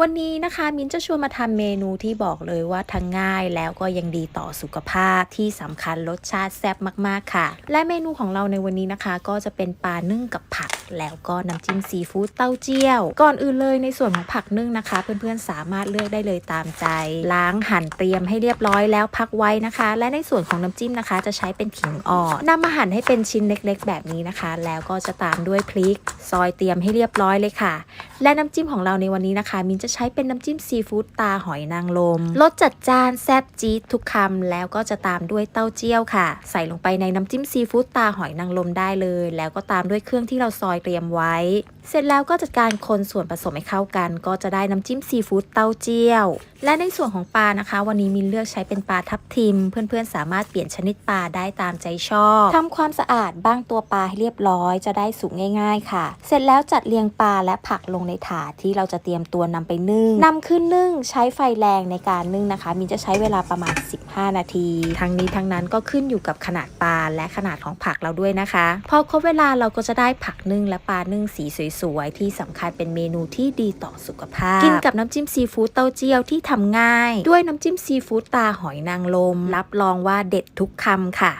วันนี้นะคะมิ้นจะชวนมาทำเมนูที่บอกเลยว่าทั้งง่ายแล้วก็ยังดีต่อสุขภาพที่สำคัญรสชาติแซ่บมากๆค่ะ และเมนูของเราในวันนี้นะคะ ก็จะเป็นปลานึ่งกับผัก แล้วก็น้ำจิ้มซีฟู้ดเต้าเจี้ยว ก่อนอื่นเลยในส่วนของผักนึ่งนะคะ เพื่อนๆสามารถเลือกได้เลยตามใจ ล้างหั่นเตรียมให้เรียบร้อยแล้วพักไว้นะคะ และในส่วนของน้ำจิ้มนะคะ จะใช้เป็นขิงอ่อนนำมาหั่นให้เป็นชิ้นเล็กๆ แบบนี้นะคะ แล้วก็จะตามด้วยพริก ซอยเตรียมให้เรียบร้อยเลยค่ะ และน้ำจิ้มของเราในวันนี้นะคะ มินจะใช้เป็นน้ำจิ้มซีฟู้ดตาหอยนางรมรสจัดจ้านแซ่บจี๊ดทุกคำแล้วก็จะตามด้วยเต้าเจี้ยวค่ะ ใส่ลงไปในน้ำจิ้มซีฟู้ดตาหอยนางรมได้เลย แล้วก็ตามด้วยเครื่องที่เราซอยเตรียมไว้ เสร็จแล้วก็จัดการคนส่วนผสมให้เข้ากัน ก็จะได้น้ำจิ้มซีฟู้ดเต้าเจี้ยว และในส่วนของปลานะคะ วันนี้มินเลือกใช้เป็นปลาทับทิม เพื่อนๆ สามารถเปลี่ยนชนิดปลาได้ตามใจชอบทำความสะอาดบ้างตัวปลาให้เรียบร้อย จะได้สุกง่าย ๆ ค่ะ เสร็จแล้วจัดเรียงปลาและผักลงในถาดที่เราจะเตรียมตัวนำไปนึ่งนำขึ้นนึ่งใช้ไฟแรงในการนึ่งนะคะมินจะใช้เวลาประมาณ 15นาที ทั้งนี้ทั้งนั้นก็ขึ้นอยู่กับขนาดปลาและขนาดของผักเราด้วยนะคะ พอครบเวลาเราก็จะได้ผักนึ่งและปลานึ่งสีสวยๆ ที่สำคัญเป็นเมนูที่ดีต่อสุขภาพ กินกับน้ำจิ้มซีฟู้ดเต้าเจี้ยวที่ทำง่าย ด้วยน้ำจิ้มซีฟู้ดตาหอยนางรมรับรองว่าเด็ดทุกคำค่ะ